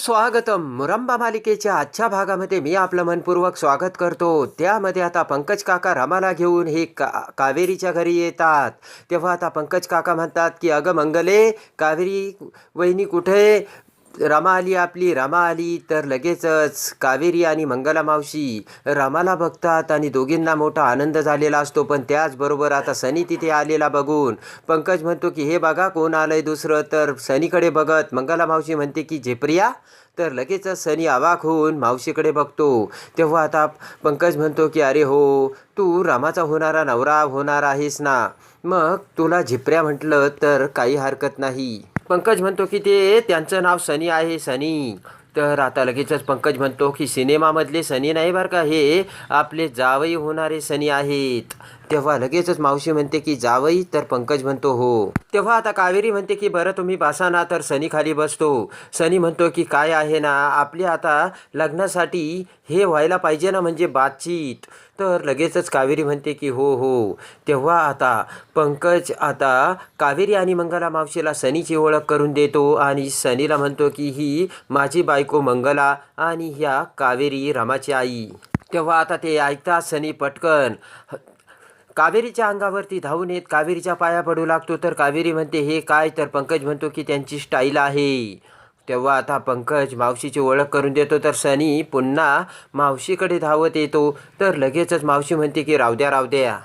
स्वागतम. मुरंबा मालिकेच्या आजच्या भागामध्ये मी आपलं मनपूर्वक स्वागत करतो. त्यामध्ये आता पंकज काका रमाला घेऊन हे का कावेरीच्या घरी येतात. तेव्हा आता पंकज काका म्हणतात की अगं मंगले कावेरी वहिनी कुठे? रमा आली आपली रमा आली तर लगेचच कावेरी आणि मंगला मावशी. रामाला बघतात आणि दोघींना मोठा आनंद झालेला असतो पण त्याचबरोबर आता सनी तिथे आलेला बघून. पंकज म्हणतो की हे बघा कोण आलंय दुसरं. तर सनीकडे बघत मंगला मावशी म्हणते की झेप्रिया तर लगेचच सनी अवाक होऊन मावशीकडे बघतो. तेव्हा आता पंकज म्हणतो की अरे हो तू रामाचा होणारा नवरा होणार आहेस ना. मग तुला झिपऱ्या म्हटलं तर काही हरकत नाही. पंकज म्हणतो की ते त्यांचं नाव सनी आहे सनी. तर आता लगेचच पंकज म्हणतो की सिनेमामधले सनी नाही बरं का हे आपले जावई होणारे सनी आहेत. तेव्हा लगेचच मावशी म्हणते की जावई तर पंकज म्हणतो हो. तेव्हा आता कावेरी म्हणते की बरं तुम्ही बसा ना तर सनी खाली बसतो. सनी म्हणतो की काय आहे ना आपली आता लग्नासाठी हे व्हायला पाहिजे ना म्हणजे बातचीत. तर लगेचच कावेरी म्हणते की हो हो. तेव्हा आता पंकज आता कावेरी आणि मंगला मावशीला सनीची ओळख करून देतो आणि सनीला म्हणतो की ही माझी बायको मंगला आणि ह्या कावेरी रमाची आई. तेव्हा आता ते ऐकतात सनी पटकन. कावेरीच्या अंगावरती धावून येत कावेरीच्या पाया पडू लागतो. तर कावेरी म्हणते हे काय? तर पंकज म्हणतो की त्यांची स्टाईल आहे. तेव्हा आता पंकज मावशीची ओळख करून देतो. तर सनी पुन्हा मावशीकडे धावत येतो. तर लगेचच मावशी म्हणते की रावद्या रावद्या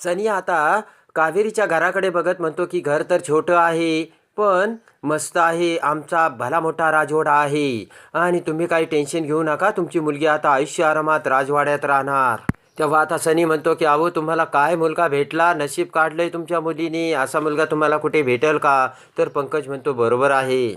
सनी आता कावेरीच्या घराकडे बघत म्हणतो की घर तर छोटं आहे पण मस्त आहे. आमचा भला मोठा राजवाडा आहे. आणि तुम्ही काही टेन्शन घेऊ नका. तुमची मुलगी आता आयुष्य आरामात राजवाड्यात राहणार. तेव्हा आता सनी म्हणतो की अहो तुम्हाला काय मुलगा भेटला? नशीब काढलंय तुमच्या मुलीने. असा मुलगा तुम्हाला कुठे भेटेल का? तर पंकज म्हणतो बरोबर आहे.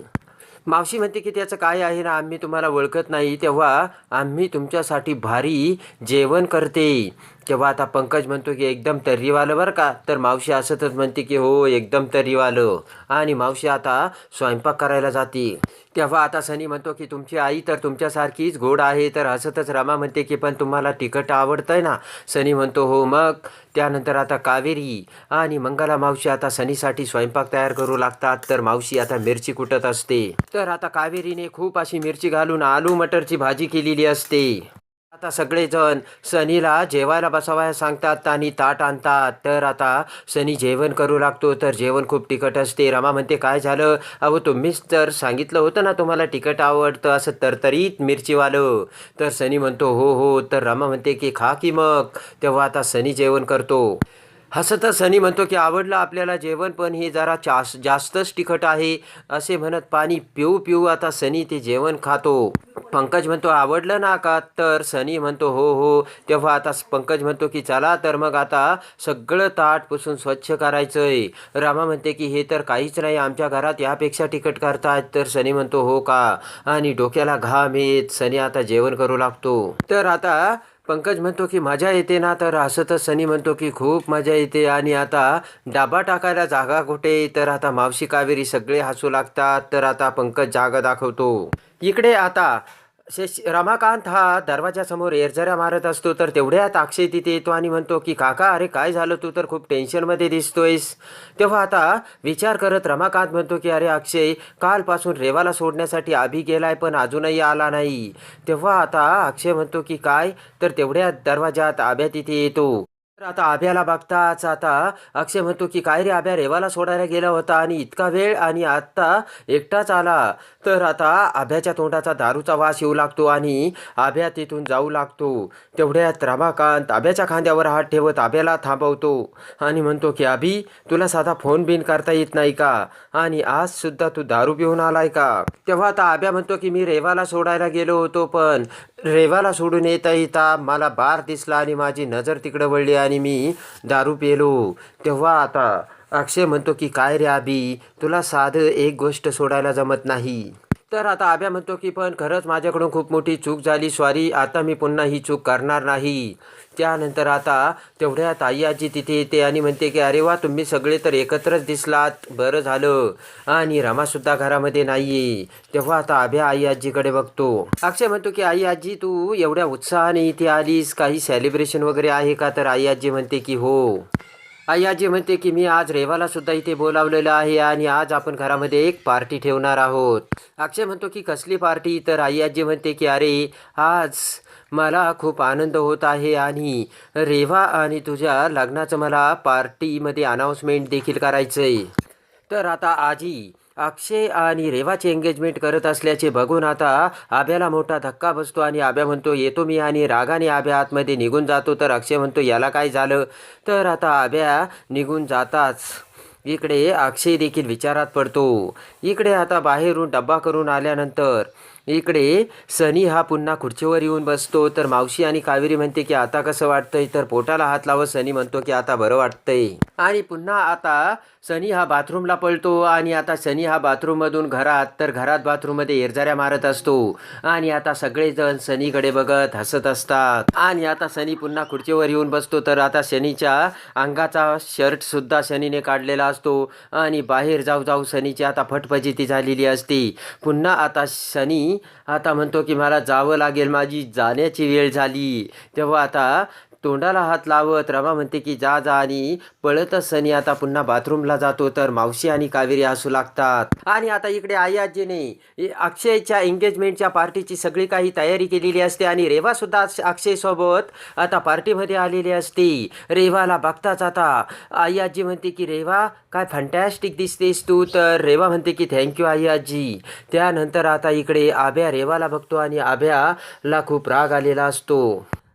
मावशी म्हणते की त्याचं काय आहे ना आम्ही तुम्हाला ओळखत नाही. तेव्हा आम्ही तुमच्यासाठी भारी जेवण करते. तेव्हा आता पंकज म्हणतो की एकदम तर्रीवालं बरं का? तर मावशी असतच म्हणते की हो एकदम तर्रीवालं. आणि मावशी आता स्वयंपाक करायला जाते. तेव्हा आता सनी म्हणतो की तुमची आई तर तुमच्यासारखीच गोड आहे. तर हसतच रमा म्हणते की पण तुम्हाला तिखट आवडतंय ना? सनी म्हणतो हो मग? त्यानंतर आता कावेरी आणि मंगला मावशी आता सनीसाठी स्वयंपाक तयार करू लागतात. तर मावशी आता मिरची कुटत असते. तर आता कावेरीने खूप अशी मिरची घालून आलू मटरची भाजी केलेली असते. आता सगळेजण सनीला जेवायला बसावायला सांगतात आणि ताट आणतात. तर आता सनी जेवण करू लागतो. तर जेवण खूप तिखट असते. रमा म्हणते काय झालं? अहो तुम्हीच तर सांगितलं होतं ना तुम्हाला तिखट आवडतं असं तरतरीत मिरचीवालं. तर सनी म्हणतो हो हो. तर रमा म्हणते की खा की मग. तेव्हा आता सनी जेवण करतो. हसतच सनी म्हणतो की आवडलं आपल्याला जेवण पण हे जरा चास जास्तच तिखट आहे असे म्हणत पाणी पिऊ पिऊ आता सनी ते जेवण खातो. पंकज म्हणतो आवडलं ना का? तर सनी म्हणतो हो हो. तेव्हा आता पंकज म्हणतो की चला तर मग आता सगळं ताट पुसून स्वच्छ करायचंय. रामा म्हणते की हे तर काहीच नाही आमच्या घरात यापेक्षा तिखट करतात. तर सनी म्हणतो हो का? आणि डोक्याला घाम येत सनी आता जेवण करू लागतो. तर आता पंकज म्हणतो की मजा येते ना. तर असं तर सनी म्हणतो की खूप मजा येते. आणि आता डाबा टाकायला जागा कुठे? तर आता मावशी कावेरी सगळे हसू लागतात. तर आता पंकज जागा दाखवतो. इकडे आता शेष रमाकांत हा दरवाजासमोर एरझऱ्या मारत असतो तर तेवढ्यात अक्षय तिथे येतो आणि म्हणतो की काका अरे काय झालं? तू तर खूप टेन्शनमध्ये दिसतोयस. तेव्हा आता विचार करत रमाकांत म्हणतो की अरे अक्षय कालपासून रेवाला सोडण्यासाठी आभी गेलाय पण अजूनही आला नाही. तेव्हा आता अक्षय म्हणतो की काय? तर तेवढ्यात दरवाजात आभ्या तिथे येतो. तर आता आभ्याला बघताच आता अक्षय म्हणतो की काय रे आभ्या रेवाला सोडायला गेला होता आणि इतका वेळ आणि आत्ता एकटाच आला. तर आता आभ्याच्या तोंडाचा दारूचा वास येऊ लागतो आणि आभ्या तिथून जाऊ लागतो. तेवढ्यात रमाकांत आभ्याच्या खांद्यावर हात ठेवत आभ्याला थांबवतो आणि म्हणतो की आभी तुला साधा फोन बिन करता येत नाही का? आणि आज सुद्धा तू दारू पिऊन आलाय का? तेव्हा आता आभ्या म्हणतो की मी रेवाला सोडायला गेलो होतो पण रेवाला सोडून येता येता मला बार दिसला आणि माझी नजर तिकडं वळली आणि आणि मी दारू पेलो. तेव्हा आता अक्षय म्हणतो की काय रे आबी तुला साधं एक गोष्ट सोडायला जमत नाही. तर आता आभ्या म्हणतो की पण खरंच माझ्याकडून खूप मोठी चूक झाली. सॉरी आता मी पुन्हा ही चूक करणार नाही. त्यानंतर आता तेवढ्यात आई आजी तिथे येते आणि म्हणते की अरे वा तुम्ही सगळे तर एकत्रच दिसलात. बरं झालं. आणि रमासुद्धा घरामध्ये नाही तेव्हा आता अभ्या आई आजीकडे बघतो. अक्षय म्हणतो की आई आजी तू एवढ्या उत्साहाने इथे आलीस. काही सेलिब्रेशन वगैरे आहे का? तर आई आजी म्हणते की हो. आजी म्हणते की मी आज रेवाला सुद्धा इथे बोलावलेलं आहे आणि आज आपण घरामध्ये एक पार्टी ठेवणार आहोत. अक्षय म्हणतो की कसली पार्टी? तर आई आजी म्हणते की अरे आज मला खूप आनंद होत आहे आणि रेवा आणि तुझ्या लग्नाचं मला पार्टीमध्ये अनाऊन्समेंट देखील करायचं आहे तर आता आजी अक्षय आणि रेवाची एंगेजमेंट करत असल्याचे बघून आता आभ्याला मोठा धक्का बसतो आणि आभ्या म्हणतो येतो मी. आणि रागाने आभ्या आतमध्ये निघून जातो. तर अक्षय म्हणतो याला काय झालं? तर आता आभ्या निघून जाताच इकडे अक्षय देखील विचारात पडतो. इकडे आता बाहेरून डब्बा करून आल्यानंतर इकडे सनी हा पुन्हा खुर्चीवर येऊन बसतो. तर मावशी आणि कावेरी म्हणते की आता कसं वाटतंय? तर पोटाला हात लावत सनी म्हणतो की आता बरं वाटतंय. आणि पुन्हा आता सनी हा बाथरूमला पळतो आणि आता सनी हा बाथरूममधून घरात तर घरात बाथरूममध्ये एरझाऱ्या मारत असतो. आणि आता सगळेजण सनीकडे बघत हसत असतात. आणि आता सनी पुन्हा खुर्चीवर येऊन बसतो. तर आता शनीच्या अंगाचा शर्ट सुद्धा शनीने काढलेला असतो. आणि बाहेर जाऊ जाऊ सनीची आता फटफजिती झालेली असते. पुन्हा आता शनी आता म्हणतो की मला जावं लागेल माझी जाण्याची वेळ झाली. तेव्हा आता तोंडाला हात लावत रमा म्हणते की जा जा आणि पळतच सनी आता पुन्हा बाथरूमला जातो. तर मावशी आणि कावेरी हसू लागतात. आणि आता इकडे आई आजीने अक्षयच्या एंगेजमेंटच्या पार्टीची सगळी काही तयारी केलेली असते आणि रेवा सुद्धा अक्षय सोबत आता पार्टीमध्ये आलेली असते. रेवाला बघताच आता आई आजी म्हणते की रेवा काय फंटॅस्टिक दिसतेस तू. तर रेवा म्हणते की थँक्यू आई आजी. त्यानंतर आता इकडे आभ्या रेवाला बघतो आणि आभ्याला खूप राग आलेला असतो.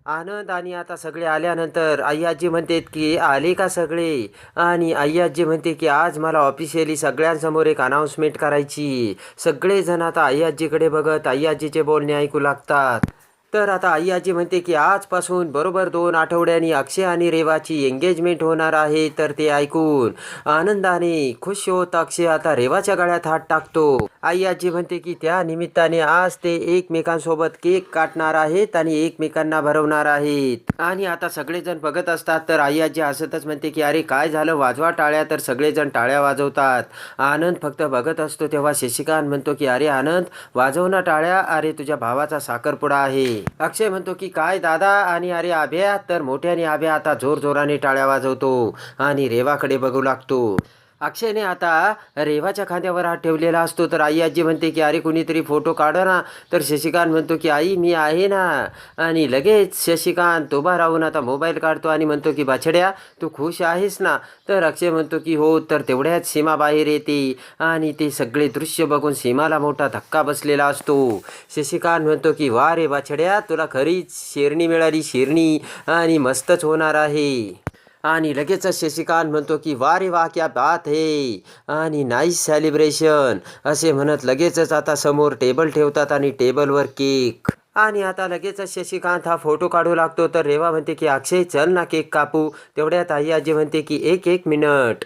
आनंद आणि आता सगळे आल्यानंतर आय्याजी म्हणतात की आले का सगळे? आणि आई म्हणते की आज मला ऑफिशियली सगळ्यांसमोर एक अनाऊन्समेंट करायची. सगळेजण आता आई बघत आई आजीचे बोलणे ऐकू लागतात. तर आता आई आजी म्हणते की आजपासून बरोबर दोन आठवड्यांनी अक्षय आणि रेवाची एंगेजमेंट होणार आहे तर ते ऐकून आनंदाने खुश होत अक्षय आता रेवाच्या गळ्यात हात टाकतो. आई आजी म्हणते की त्या निमित्ताने आज ते एकमेकांसोबत केक काटणार आहेत आणि एकमेकांना भरवणार आहेत. आणि आता सगळेजण बघत असतात तर आई आजी हसतच म्हणते की अरे काय झालं वाजवा टाळ्या तर सगळेजण टाळ्या वाजवतात. आनंद फक्त बघत असतो तेव्हा शशिकांत म्हणतो की अरे आनंद वाजव ना टाळ्या अरे तुझ्या भावाचा साखरपुडा आहे. अक्षय म्हणतो की काय दादा आणि अरे आभ्या? तर मोठ्याने आभ्या आता जोर जोराने टाळ्या वाजवतो आणि रेवाकडे बघू लागतो. अक्षयने आता रेवाच्या खांद्यावर हात ठेवलेला असतो. तर आई आजी म्हणते की अरे कुणीतरी फोटो काढा ना. तर शशिकांत म्हणतो की आई मी आहे ना. आणि लगेच शशिकांत उभा राहून आता मोबाईल काढतो आणि म्हणतो की बाछड्या तू खुश आहेस ना? तर अक्षय म्हणतो की हो तर तेवढ्याच सीमा बाहेर येते. आणि ते सगळे दृश्य बघून सीमाला मोठा धक्का बसलेला असतो. शशिकांत म्हणतो की वा रे बाछड्या तुला खरीच शेरणी मिळाली शेरणी. आणि मस्तच होणार आहे. आणि लगेचच शशिकांत म्हणतो की वा रे वा क्या बात हे. आणि नाईस सेलिब्रेशन असे म्हणत लगेचच आता समोर टेबल ठेवतात आणि टेबलवर केक आणि आता लगेचच शशिकांत हा फोटो काढू लागतो. तर रेवा म्हणते की अक्षय चल ना केक कापू. तेवढ्यात आई आजी म्हणते की एक एक मिनट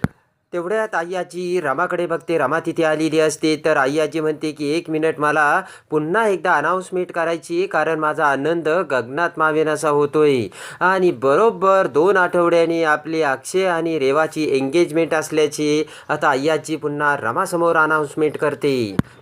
तेवढ्यात आई आजी रमाकडे बघते. रमा तिथे आलेली असते. तर आई आजी म्हणते की एक मिनिट मला पुन्हा एकदा अनाऊन्समेंट करायची कारण माझा आनंद गगनात मावेनासा होतोय. आणि बरोबर दोन आठवड्याने आपली अक्षय आणि रेवाची एंगेजमेंट असल्याची आता आई आजी पुन्हा रमासमोर अनाऊन्समेंट करते.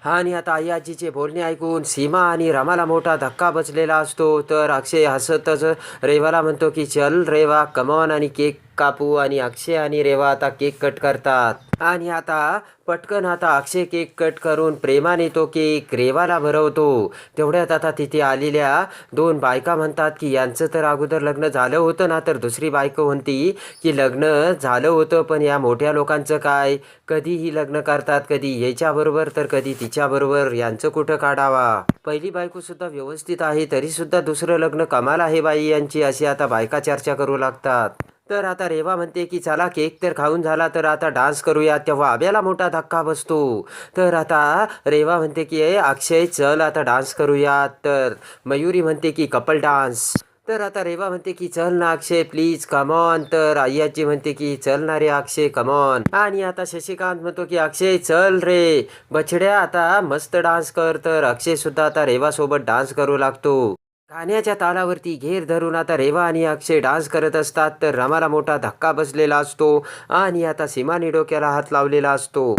आणि आता आई आजीचे बोलणे ऐकून सीमा आणि रमाला मोठा धक्का बसलेला असतो. तर अक्षय हसतच रेवाला म्हणतो की चल रेवा कमॉन आणि केक कापू आणि अक्षय आणि रेवा आता केक कट करतात. आणि आता पटकन आता अक्षय केक कट करून प्रेमाने तो केक रेवाला भरवतो. तेवढ्यात आता तिथे आलेल्या दोन बायका म्हणतात की यांचं तर अगोदर लग्न झालं होतं ना तर दुसरी बायको म्हणती की लग्न झालं होतं पण या मोठ्या लोकांचं काय? कधीही लग्न करतात कधी याच्याबरोबर तर कधी तिच्याबरोबर यांचं कुठं काढावा? पहिली बायकोसुद्धा व्यवस्थित आहे तरीसुद्धा दुसरं लग्न कमाल आहे बाई यांची अशी आता बायका चर्चा करू लागतात. तर आता रेवा म्हणते की चला केक तर खाऊन झाला तर आता डान्स करूया. तेव्हा आब्याला मोठा धक्का बसतो. तर आता रेवा म्हणते की ए अक्षय चल आता डान्स करूया. तर मयुरी म्हणते की कपल डान्स. तर आता रेवा म्हणते की चल ना अक्षय प्लीज कमॉन तर आय्याची म्हणते की चल ना रे अक्षय कमॉन आणि आता शशिकांत म्हणतो की अक्षय चल रे. बछड्या आता मस्त डान्स कर तर अक्षय सुद्धा आता रेवासोबत डान्स करू लागतो. गाण्याच्या तालावरती घेर धरून आता रेवा आणि अक्षय डान्स करत असतात तर रमाला मोठा धक्का बसलेला असतो आणि आता सीमाने डोक्याला हात लावलेला असतो.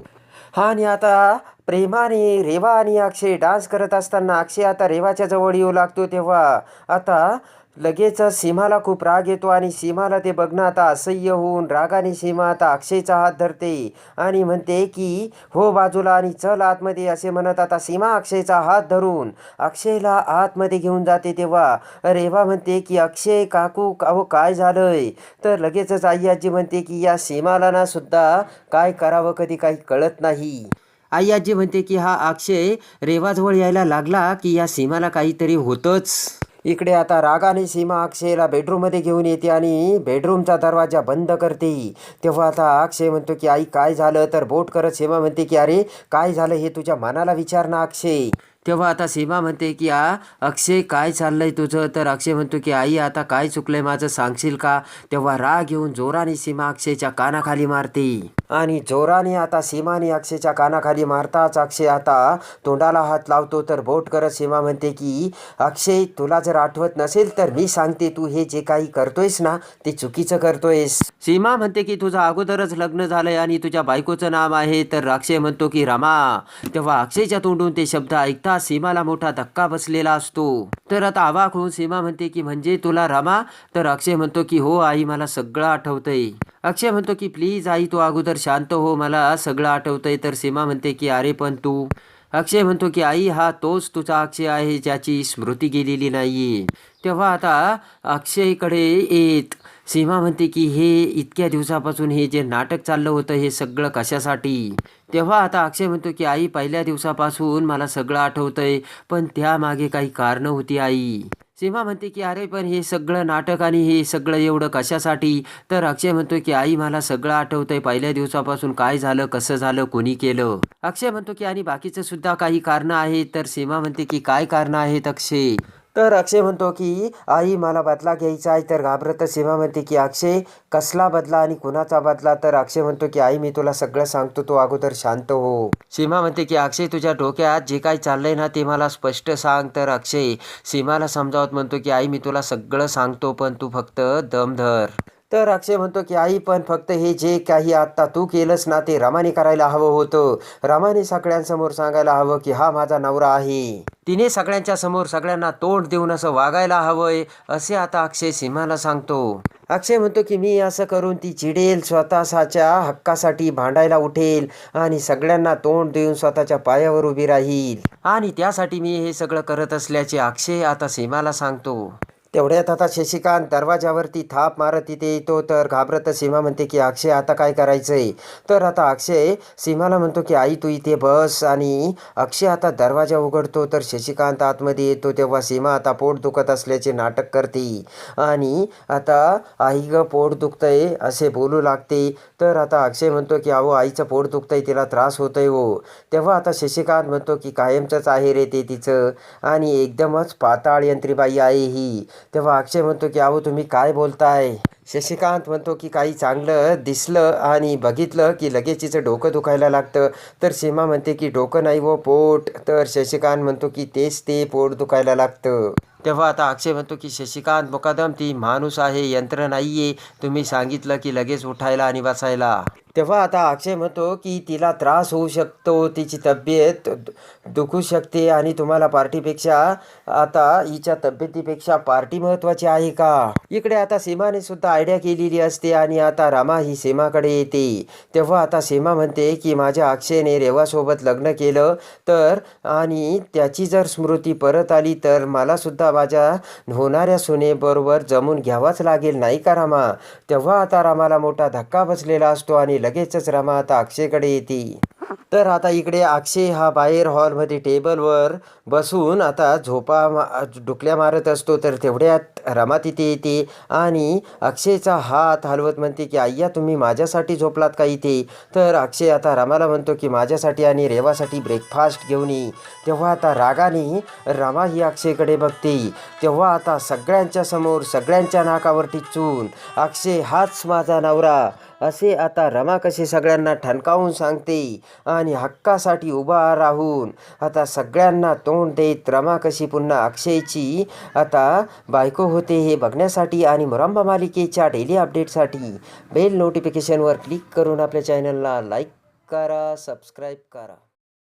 आणि आता प्रेमाने रेवा आणि अक्षय डान्स करत असताना अक्षय आता रेवाच्या जवळ येऊ लागतो तेव्हा. आता लगेच सीमाला खूप राग येतो आणि सीमाला ते बघणं आता असह्य होऊन रागाने सीमा आता अक्षयचा हात धरते आणि म्हणते की हो बाजूला आणि चल आतमध्ये असे म्हणत आता सीमा अक्षयचा हात धरून अक्षयला आतमध्ये घेऊन जाते तेव्हा. रेवा म्हणते की अक्षय काकू अहो काय झालंय? तर लगेचच आई आजी म्हणते की या सीमाला ना सुद्धा काय करावं कधी काही कळत नाही. आई आजी म्हणते की हा अक्षय रेवाजवळ यायला लागला की या सीमाला काहीतरी होतंच. इकडे आता रागाने सीमा अक्षयला बेडरूममध्ये घेऊन येते आणि बेडरूमचा दरवाजा बंद करते. तेव्हा आता अक्षय म्हणतो की आई काय झालं? तर बोट करत सीमा म्हणते की अरे काय झालं हे तुझ्या मनाला विचार ना अक्षय. तेव्हा आता सीमा म्हणते की आ अक्षय काय चाललंय तुझं? तर अक्षय म्हणतो की आई आता काय चुकलंय? माझं सांगशील का? तेव्हा राग येऊन जोराने सीमा अक्षयच्या कानाखाली मारते. आणि जोराने आता सीमाने अक्षयच्या कानाखाली मारताच अक्षय आता तोंडाला हात लावतो. तर बोट करत सीमा म्हणते की अक्षय तुला जर आठवत नसेल तर मी सांगते तू हे जे काही करतोयस ना ते चुकीचं करतोयस. सीमा म्हणते की तुझं अगोदरच लग्न झालंय आणि तुझ्या बायकोचं नाम आहे. तर अक्षय म्हणतो की रमा. तेव्हा अक्षयच्या तोंडून ते शब्द ऐकता सीमाला मोठा धक्का बसलेला असतो. तर आता आवाक होऊन सीमा म्हणते की म्हणजे तुला रमा? तर अक्षय म्हणतो की हो आई मला सगळं आठवतंय. अक्षय म्हणतो की प्लीज आई तू अगोदर शांत हो मला सगळं आठवतंय. तर सीमा म्हणते की अरे पण तू अक्षय म्हणतो की आई हा तोच तुझा अक्षय आहे ज्याची स्मृती गेलेली नाही तेव्हा आता अक्षयकडे येत सीमा म्हणते की हे इतक्या दिवसापासून हे जे नाटक चाललं होतं हे सगळं कशासाठी? तेव्हा आता अक्षय म्हणतो की आई पहिल्या दिवसापासून मला सगळं आठवतंय पण त्यामागे काही कारणं होती आई. सीमा म्हणते की अरे पण हे सगळं नाटक आणि हे सगळं एवढं कशासाठी? तर अक्षय म्हणतो की आई मला सगळं आठवतंय. पहिल्या दिवसापासून काय झालं कसं झालं कोणी केलं? अक्षय म्हणतो की आणि बाकीचं सुद्धा काही कारणं आहेत. तर सीमा म्हणते की काय कारणं आहेत अक्षय? तर अक्षय म्हणतो की आई मला बदला घ्यायचा आहे. तर घाबरत सीमा म्हणते की अक्षय कसला बदला आणि कुणाचा बदला? तर अक्षय म्हणतो की आई मी तुला सगळं सांगतो तो अगोदर शांत हो. सीमा म्हणते की अक्षय तुझ्या डोक्यात जे काही चाललंय ना ते मला स्पष्ट सांग. तर अक्षय सीमाला समजावत म्हणतो की आई मी तुला सगळं सांगतो पण तू फक्त दम धर. तर अक्षय म्हणतो की आई पण फक्त हे जे काही आत्ता तू केलंस ना ते रमाने करायला हवं होतं. रमाने सगळ्यांसमोर सांगायला हवं की हा माझा नवरा आहे. तिने सगळ्यांच्या समोर सगळ्यांना तोंड देऊन असं वागायला हवंय असे आता अक्षय सीमाला सांगतो. अक्षय म्हणतो की मी असं करून ती चिडेल स्वतःच्या हक्कासाठी भांडायला उठेल आणि सगळ्यांना तोंड देऊन स्वतःच्या पायावर उभी राहील. आणि त्यासाठी मी हे सगळं करत असल्याचे अक्षय आता सीमाला सांगतो. तेवढ्यात आता शशिकांत दरवाजावरती थाप मारत तिथे येतो तर घाबरत सीमा म्हणते की अक्षय आता काय करायचंय? तर आता अक्षय सीमाला म्हणतो की आई तू इथे बस. आणि अक्षय आता दरवाजा उघडतो तर शशिकांत आतमध्ये येतो तेव्हा सीमा आता पोट दुखत असल्याचे नाटक करते. आणि आता आई ग पोट दुखतंय असे बोलू लागते. तर आता अक्षय म्हणतो की अहो आईचं पोट दुखतंय तिला त्रास होतोय हो. तेव्हा आता शशिकांत म्हणतो की कायमचंच आहे रे ते तिचं. आणि एकदमच पाताळ यंत्रीबाई आहे ही. तेव्हा अक्षय म्हणतो की अहो तुम्ही काय बोलताय? शशिकांत म्हणतो की काही चांगलं दिसलं आणि बघितलं की लगेच तिचं डोकं दुखायला लागतं. तर सीमा म्हणते की डोकं नाही व पोट. तर शशिकांत म्हणतो की तेच ते पोट दुखायला लागतं. तेव्हा आता अक्षय म्हणतो की शशिकांत मुकादम ती माणूस आहे यंत्र नाही आहे तुम्ही सांगितलं की लगेच उठायला आणि बसायला. तेव्हा आता अक्षय म्हणतो की तिला त्रास होऊ शकतो तिची तब्येत दु- दुखू शकते आणि तुम्हाला पार्टीपेक्षा आता हिच्या तब्येतीपेक्षा पार्टी महत्वाची आहे का? इकडे आता सीमाने सुद्धा आयडिया केलेली असते आणि आता रमा ही सीमाकडे येते. तेव्हा आता सीमा म्हणते की माझ्या अक्षयने रेवासोबत लग्न केलं तर आणि त्याची जर स्मृती परत आली तर मला सुद्धा माझ्या होणाऱ्या सुनेबरोबर जमून घ्यावाच लागेल नाही का रामा? तेव्हा आता रामाला मोठा धक्का बसलेला असतो आणि लगेचच रामा आता अक्षयकडे येते. तर आता इकडे अक्षय हा बाहेर हॉलमध्ये टेबलवर बसून आता झोपा मा डुकल्या मारत असतो. तर तेवढ्यात रमा तिथे येते आणि अक्षयचा हात हलवत म्हणते की आय्या तुम्ही माझ्यासाठी झोपलात का इथे? तर अक्षय आता रमाला म्हणतो की माझ्यासाठी आणि रेवासाठी ब्रेकफास्ट घेऊन ये. तेव्हा आता रागाने रमा ही अक्षयकडे बघते. तेव्हा आता सगळ्यांच्या समोर सगळ्यांच्या नाकावर टिचून अक्षय हाच माझा नवरा. असे आता रमा कसे सगळ्यांना ठणकावून सांगते आणि हक्कासाठी उभा राहून आता सगळ्यांना तोंड देत रमा कशी पुन्हा अक्षयची आता बायको होते हे बघण्यासाठी आणि मुरांबा मालिकेच्या डेली अपडेटसाठी बेल नोटिफिकेशनवर क्लिक करून आपल्या चॅनलला लाईक करा सबस्क्राईब करा.